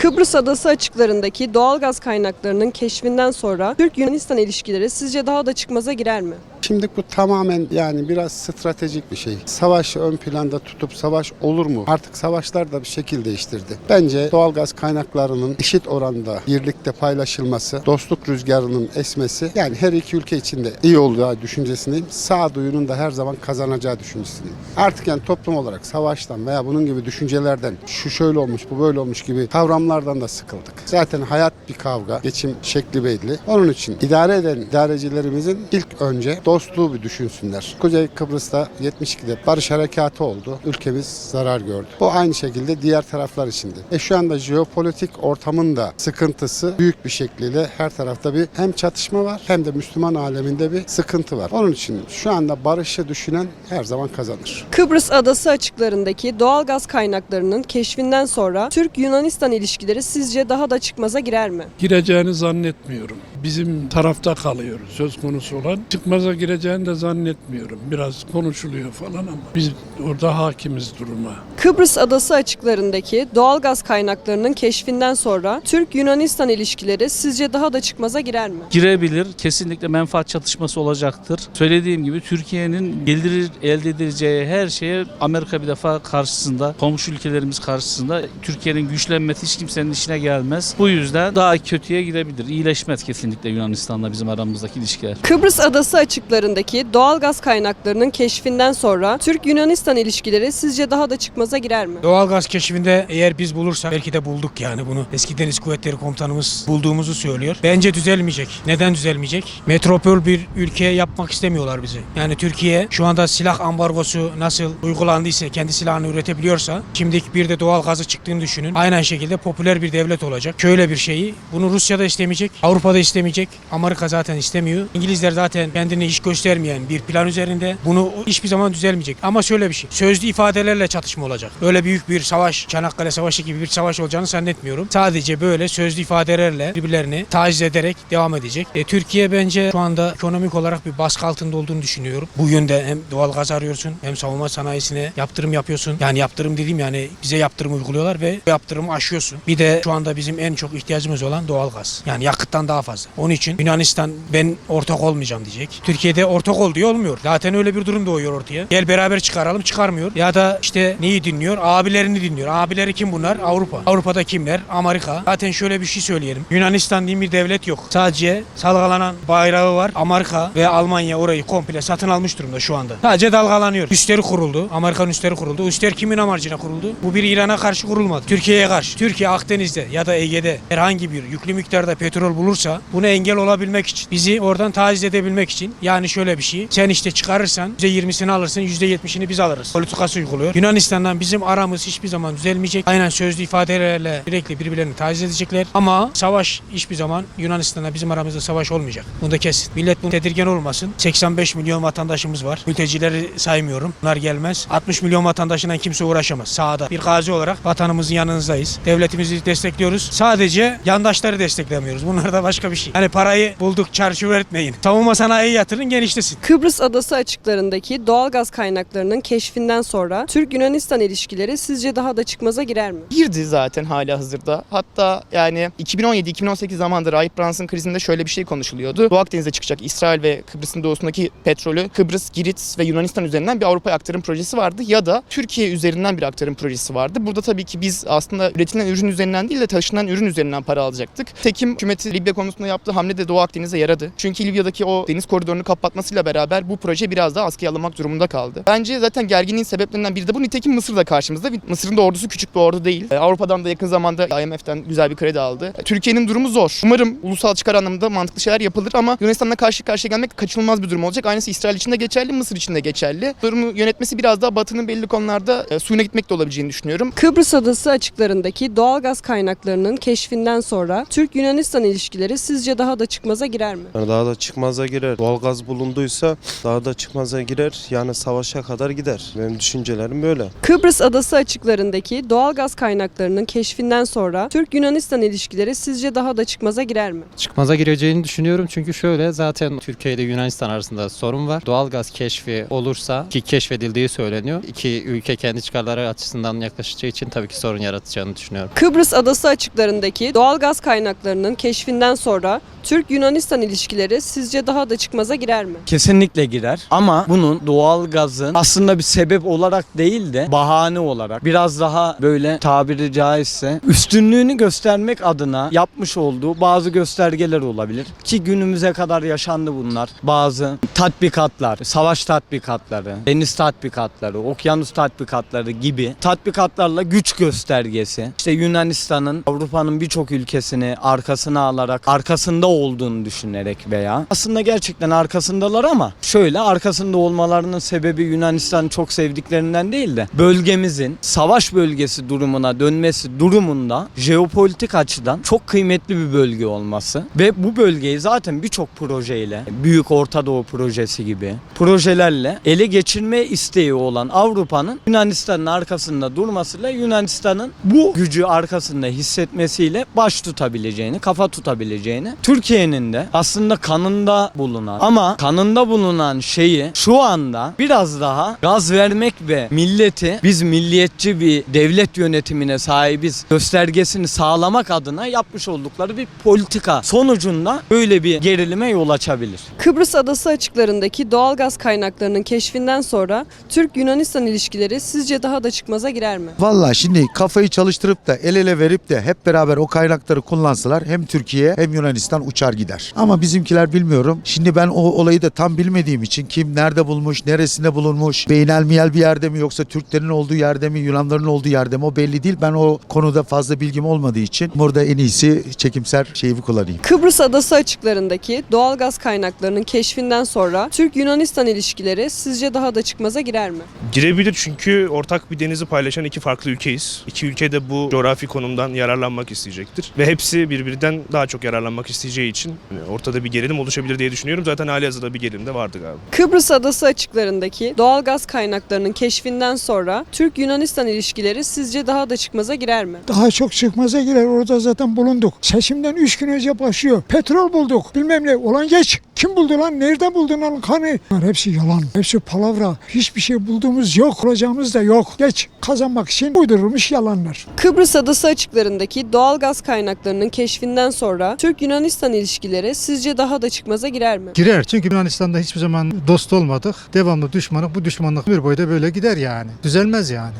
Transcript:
Kıbrıs adası açıklarındaki doğal gaz kaynaklarının keşfinden sonra Türk-Yunanistan ilişkileri sizce daha da çıkmaza girer mi? Şimdi bu tamamen yani biraz stratejik bir şey. Savaşı ön planda tutup savaş olur mu? Artık savaşlar da bir şekil değiştirdi. Bence doğalgaz kaynaklarının eşit oranda birlikte paylaşılması, dostluk rüzgarının esmesi yani her iki ülke için de iyi olacağı düşüncesindeyim. Sağduyunun da her zaman kazanacağı düşüncesindeyim. Artık yani toplum olarak savaştan veya bunun gibi düşüncelerden şu şöyle olmuş, bu böyle olmuş gibi kavramlardan da sıkıldık. Zaten hayat bir kavga, geçim şekli belli. Onun için idare eden idarecilerimizin ilk önce dostluğu bir düşünsünler. Kuzey Kıbrıs'ta 72'de barış harekatı oldu. Ülkemiz zarar gördü. Bu aynı şekilde diğer taraflar içinde. E şu anda jeopolitik ortamın da sıkıntısı büyük bir şekliyle her tarafta bir hem çatışma var hem de Müslüman aleminde bir sıkıntı var. Onun için şu anda barışı düşünen her zaman kazanır. Kıbrıs adası açıklarındaki doğal gaz kaynaklarının keşfinden sonra Türk-Yunanistan ilişkileri sizce daha da çıkmaza girer mi? gireceğini zannetmiyorum. Bizim tarafta kalıyor söz konusu olan. Çıkmaza gireceğini de zannetmiyorum. Biraz konuşuluyor falan ama biz orada hakimiz duruma. Kıbrıs adası açıklarındaki doğal gaz kaynaklarının keşfinden sonra Türk-Yunanistan ilişkileri sizce daha da çıkmaza girer mi? girebilir. Kesinlikle menfaat çatışması olacaktır. Söylediğim gibi Türkiye'nin gelir elde edileceği her şeye Amerika bir defa karşısında, komşu ülkelerimiz karşısında Türkiye'nin güçlenmesi hiç kimsenin işine gelmez. Bu yüzden daha kötüye gidebilir. İyileşmez kesinlikle Yunanistan'la bizim aramızdaki ilişkiler. Kıbrıs adası açıklarındaki doğal gaz kaynaklarının keşfinden sonra Türk-Yunanistan ilişkileri sizce daha da çıkmaza girer mi? Doğalgaz keşfinde eğer biz bulursak belki de bulduk yani bunu. Eski Deniz Kuvvetleri Komutanımız bulduğumuzu söylüyor. Bence düzelmeyecek. Neden düzelmeyecek? Metropol bir ülkeye yapmak istemiyorlar bizi. Yani Türkiye şu anda silah ambargosu nasıl uygulandıysa, kendi silahını üretebiliyorsa, şimdiki bir de doğal gazı çıktığını düşünün. Aynen şekilde popüler bir devlet olacak. Şöyle bir şeyi, bunu Rusya da istemeyecek, Avrupa da istemeyecek, Amerika zaten istemiyor. İngilizler zaten kendini hiç göstermeyen bir plan üzerinde. Bunu hiçbir zaman düzelmeyecek. Ama şöyle bir şey, sözlü ifadelerle çatışma olacak. Öyle büyük bir savaş, Çanakkale Savaşı gibi bir savaş olacağını zannetmiyorum. Sadece böyle sözlü ifadelerle birbirlerini taciz ederek devam edecek. E, Türkiye bence şu anda ekonomik olarak bir baskı altında olduğunu düşünüyorum. Bu yönde hem doğal gaz arıyorsun hem savunma sanayisine yaptırım yapıyorsun. Yani yaptırım dediğim yani bize yaptırım uyguluyorlar ve yaptırımı aşıyorsun. Bir de şu anda bizim en çok ihtiyacımız olan doğal gaz. Yani yakıttan daha fazla. Onun için Yunanistan ben ortak olmayacağım diyecek. Türkiye'de ortak ol diyor olmuyor. Zaten öyle bir durum doğuyor ortaya. Gel beraber çıkaralım çıkarmıyor. Ya da işte neyi dinliyor? Abilerini dinliyor. Abileri kim bunlar? Avrupa. Avrupa'da kimler? Amerika. Zaten şöyle bir şey söyleyelim. Yunanistan diye bir devlet yok. Sadece salgalanan bayrağı var. Amerika ve Almanya orayı komple satın almış durumda şu anda. Sadece dalgalanıyor. Üstleri kuruldu. Amerikan üstleri kuruldu. Üstler kimin amacına kuruldu? Bu bir İran'a karşı kurulmadı. Türkiye'ye karşı. Türkiye Akdeniz'de ya da Ege'de herhangi bir yüklü miktarda petrol bulursa buna engel olabilmek için, bizi oradan taciz edebilmek için yani şöyle bir şey. Sen işte çıkarırsan %20'sini alırsın, %70'ini biz alırız. Politikası uyguluyor. Yunanistan'dan bizim aramız hiçbir zaman düzelmeyecek. Aynen sözlü ifadelerle sürekli birbirlerini taciz edecekler. Ama savaş hiçbir zaman Yunanistan'la bizim aramızda savaş olmayacak. Bunu da kesin. Millet bunu tedirgin olmasın. 85 milyon vatandaşımız var. Mültecileri saymıyorum. Bunlar gelmez. 60 milyon vatandaşından kimse uğraşamaz. Sahada. Bir gazi olarak vatanımızın yanınızdayız. Devletimizi destekliyoruz. Sadece yandaşları desteklemiyoruz. Bunlar da başka bir şey. Hani parayı bulduk çarşıver etmeyin. Savunma sanayiye yatırın genişlesin. Kıbrıs adası açıklarındaki doğal gaz kaynaklarının keşfinden sonra Türk-Yunanistan ilişkileri sizce daha da çıkmaza girer mi? girdi zaten hala hazırda. Hatta yani 2017-2018 zamandır Ayıp Brunson krizinde şöyle bir şey konuşuluyordu. Doğu Akdeniz'e çıkacak İsrail ve Kıbrıs'ın doğusundaki petrolü Kıbrıs, Girit ve Yunanistan üzerinden bir Avrupa'ya aktarım projesi vardı. Ya da Türkiye üzerinden bir aktarım projesi vardı. Burada tabii ki biz aslında üretilen ürün üzerinden değil de taşınan ürün üzerinden para alacaktık. Tekim hükümeti Libya konusunda yaptığı hamle de Doğu Akdeniz'e yaradı. Çünkü Libya'daki o deniz koridorunu kapatmasıyla beraber bu proje biraz daha askıya alınmak durumunda kaldı. Bence zaten gerginliğin sebeplerinden biri de bu. Nitekim Mısır da karşımızda. Mısır'ın da ordusu küçük bir ordu değil. Ee, Avrupa'dan da yakın zamanda IMF'den güzel bir kredi aldı. Ee, Türkiye'nin durumu zor. Umarım ulusal çıkar anlamında mantıklı şeyler yapılır ama Yunanistan'la karşı karşıya gelmek kaçınılmaz bir durum olacak. Aynısı İsrail için de geçerli, Mısır için de geçerli. Durumu yönetmesi biraz daha Batı'nın belli konularda e, suyuna gitmek de olabileceğini düşünüyorum. Kıbrıs adası açıklarındaki doğal gaz kaynaklarının keşfinden sonra Türk-Yunanistan ilişkileri sizce daha da çıkmaza girer mi? Yani daha da çıkmaza girer. Doğalgaz bulunduysa daha da çıkmaza girer yani savaşa kadar gider. Benim düşüncelerim böyle. Kıbrıs adası açıklarındaki doğal gaz kaynaklarının keşfinden sonra Türk-Yunanistan ilişkileri sizce daha da çıkmaza girer mi? çıkmaza gireceğini düşünüyorum. Çünkü şöyle zaten Türkiye ile Yunanistan arasında sorun var. Doğalgaz keşfi olursa ki keşfedildiği söyleniyor. İki ülke kendi çıkarları açısından yaklaşacağı için tabii ki sorun yaratacağını düşünüyorum. Kıbrıs adası açıklarındaki doğal gaz kaynaklarının keşfinden sonra Türk-Yunanistan ilişkileri sizce daha da çıkmaza girer mi? Kesinlikle girer ama bunun doğal gazın aslında bir sebep olarak değil de bahane olarak biraz daha böyle tabiri caizse üstünlüğünü göstermek adına yapmış olduğu bazı göstergeler olabilir. Ki günümüze kadar yaşandı bunlar. Bazı tatbikatlar, savaş tatbikatları, deniz tatbikatları, okyanus tatbikatları gibi tatbikatlarla güç göstergesi. İşte Yunanistan'ın Avrupa'nın birçok ülkesini arkasına alarak arkasında olduğunu düşünerek veya aslında gerçekten arkasındalar ama şöyle arkasında olmalarının sebebi Yunanistan'ı çok sevdiklerinden değil de bölgemizin savaş bölgesi durumuna dönmesi durumunda jeopolitik açıdan çok kıymetli bir bölge olması ve bu bölgeyi zaten birçok projeyle Büyük Orta Doğu projesi gibi projelerle ele geçirme isteği olan Avrupa'nın Yunanistan'ın arkasında durmasıyla Yunanistan'ın bu gücü arkasında hissetmesiyle baş tutabileceğini, kafa tutabileceğini, Türkiye'nin de aslında kanında bulunan ama kanında bulunan şeyi şu anda biraz daha gaz vermek ve milleti biz milliyetçi bir devlet yönetimine sahibiz göstergesini sağlamak adına yapmış oldukları bir politika sonucunda böyle bir gerilime yol açabilir. Kıbrıs adası açıklarındaki doğal gaz kaynaklarının keşfinden sonra Türk-Yunanistan ilişkileri sizce daha da çıkmaza girer mi? Vallahi şimdi kafayı çalıştırıp da el ele verip de hep beraber o kaynakları kullansalar hem Türkiye hem Yunanistan uçar gider. Ama bizimkiler bilmiyorum. Şimdi ben o olayı da tam bilmediğim için kim nerede bulmuş, neresinde bulunmuş, beynelmiyel bir yerde mi yoksa Türklerin olduğu yerde mi, Yunanların olduğu yerde mi o belli değil. Ben o konuda fazla bilgim olmadığı için burada en iyisi çekimser şeyimi kullanayım. Kıbrıs adası açıklarındaki doğal gaz kaynaklarının keşfinden sonra Türk-Yunanistan ilişkileri sizce daha da çıkmaza girer mi? Girebilir çünkü ortak bir denizi paylaşan iki farklı ülkeyiz. İki ülke de bu coğrafi konumdan yararlanmak isteyecektir. Ve hepsi birbirinden daha çok yararlanmak isteyeceği için hani ortada bir gerilim oluşabilir diye düşünüyorum. Zaten hali hazırda bir gerilim de vardı galiba. Kıbrıs adası açıklarındaki doğal gaz kaynaklarının keşfinden sonra Türk-Yunanistan ilişkileri sizce daha da çıkmaza girer mi? Daha çok çıkmaza girer orada zaten bulunduk. Seçimden 3 gün önce başlıyor. Petrol bulduk bilmem ne. Olan geç. Kim buldu lan? Nerede buldun lan? Hani? Bunlar hepsi yalan. Hepsi palavra. Hiçbir şey bulduğumuz yok. Olacağımız da yok. Geç. Kazanmak için uydurulmuş yalanlar. Kıbrıs adası açıklarındaki doğal gaz kaynaklarının keşfinden sonra Türk-Yunanistan ilişkileri sizce daha da çıkmaza girer mi? Girer. Çünkü Yunanistan'da hiçbir zaman dost olmadık. Devamlı düşmanlık. Bu düşmanlık bir boyda böyle gider yani. Düzelmez yani.